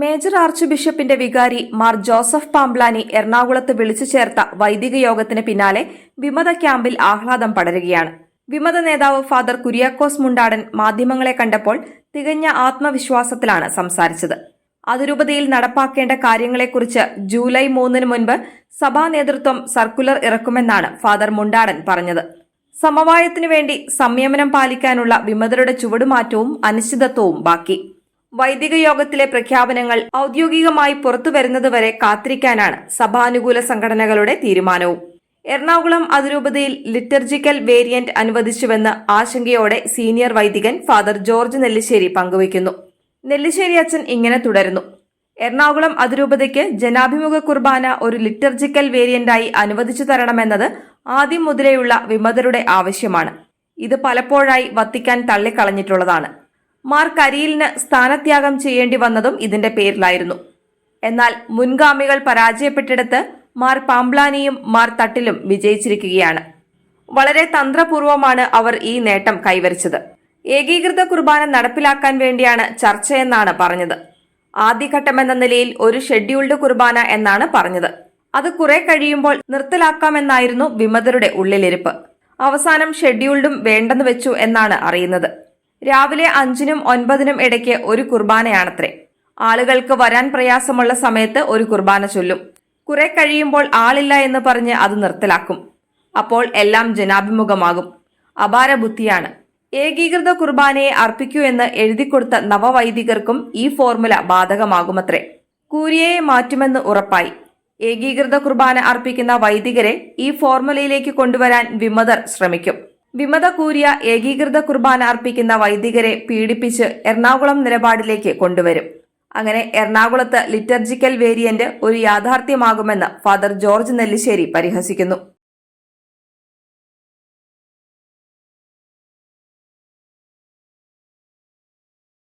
Major arch ബിഷപ്പിന്റെ വികാരി Mar Joseph Pamplany എറണാകുളത്ത് വിളിച്ചു ചേർത്ത വൈദിക യോഗത്തിന് പിന്നാലെ വിമത ക്യാമ്പിൽ ആഹ്ലാദം പടരുകയാണ്. വിമത നേതാവ് ഫാദർ കുര്യാക്കോസ് മുണ്ടാടൻ മാധ്യമങ്ങളെ കണ്ടപ്പോൾ തികഞ്ഞ ആത്മവിശ്വാസത്തിലാണ് സംസാരിച്ചത്. അതിരൂപതയിൽ നടപ്പാക്കേണ്ട കാര്യങ്ങളെക്കുറിച്ച് ജൂലൈ മൂന്നിന് മുൻപ് സഭാ നേതൃത്വം സർക്കുലർ ഇറക്കുമെന്നാണ് ഫാദർ മുണ്ടാടൻ പറഞ്ഞത്. സമവായത്തിനു വേണ്ടി സംയമനം പാലിക്കാനുള്ള വിമതരുടെ ചുവടുമാറ്റവും അനിശ്ചിതത്വവും ബാക്കി. വൈദിക യോഗത്തിലെ പ്രഖ്യാപനങ്ങൾ ഔദ്യോഗികമായി പുറത്തുവരുന്നതുവരെ കാത്തിരിക്കാനാണ് സഭാനുകൂല സംഘടനകളുടെ തീരുമാനവും. എറണാകുളം അതിരൂപതയിൽ ലിറ്റർജിക്കൽ വേരിയന്റ് അനുവദിച്ചുവെന്ന് ആശങ്കയോടെ സീനിയർ വൈദികൻ ഫാദർ ജോർജ് നെല്ലിശ്ശേരി പങ്കുവയ്ക്കുന്നു. നെല്ലിശ്ശേരി അച്ഛൻ ഇങ്ങനെ തുടരുന്നു. എറണാകുളം അതിരൂപതയ്ക്ക് ജനാഭിമുഖ കുർബാന ഒരു ലിറ്റർജിക്കൽ വേരിയന്റായി അനുവദിച്ചു തരണമെന്നത് ആദ്യം മുതലേയുള്ള വിമതരുടെ ആവശ്യമാണ്. ഇത് പലപ്പോഴായി വത്തിക്കാൻ തള്ളിക്കളഞ്ഞിട്ടുള്ളതാണ്. മാർ കരിയിലിന് സ്ഥാനത്യാഗം ചെയ്യേണ്ടി വന്നതും ഇതിന്റെ പേരിലായിരുന്നു. എന്നാൽ മുൻഗാമികൾ പരാജയപ്പെട്ടിടത്ത് മാർ പാംബ്ലാനിയും മാർ തട്ടിലും വിജയിച്ചിരിക്കുകയാണ്. വളരെ തന്ത്രപൂർവമാണ് അവർ ഈ നേട്ടം കൈവരിച്ചത്. ഏകീകൃത കുർബാന നടപ്പിലാക്കാൻ വേണ്ടിയാണ് ചർച്ചയെന്നാണ് പറഞ്ഞത്. ആദ്യഘട്ടമെന്ന നിലയിൽ ഒരു ഷെഡ്യൂൾഡ് കുർബാന എന്നാണ് പറഞ്ഞത്. അത് കുറെ കഴിയുമ്പോൾ നിർത്തലാക്കാമെന്നായിരുന്നു വിമതരുടെ ഉള്ളിലിരിപ്പ്. അവസാനം ഷെഡ്യൂൾഡും വേണ്ടെന്ന് വെച്ചു എന്നാണ് അറിയുന്നത്. രാവിലെ അഞ്ചിനും ഒൻപതിനും ഇടയ്ക്ക് ഒരു കുർബാനയാണത്രേ. ആളുകൾക്ക് വരാൻ പ്രയാസമുള്ള സമയത്ത് ഒരു കുർബാന ചൊല്ലും. കുറെ കഴിയുമ്പോൾ ആളില്ല എന്ന് പറഞ്ഞ് അത് നിർത്തലാക്കും. അപ്പോൾ എല്ലാം ജനാഭിമുഖമാകും. അപാര ബുദ്ധിയാണ്. ഏകീകൃത കുർബാനയെ അർപ്പിക്കൂ എന്ന് എഴുതിക്കൊടുത്ത നവവൈദികർക്കും ഈ ഫോർമുല ബാധകമാകുമത്രേ. കൂരിയയെ മാറ്റുമെന്ന് ഉറപ്പായി. ഏകീകൃത കുർബാന അർപ്പിക്കുന്ന വൈദികരെ ഈ ഫോർമുലയിലേക്ക് കൊണ്ടുവരാൻ വിമതർ ശ്രമിക്കും. വിമത കൂരിയ ഏകീകൃത കുർബാന അർപ്പിക്കുന്ന വൈദികരെ പീഡിപ്പിച്ച് എറണാകുളം നിലപാടിലേക്ക് കൊണ്ടുവരും. അങ്ങനെ എറണാകുളത്ത് ലിറ്റർജിക്കൽ വേരിയന്റ് ഒരു യാഥാർത്ഥ്യമാകുമെന്ന് ഫാദർ ജോർജ് നെല്ലിശ്ശേരി പരിഹസിക്കുന്നു.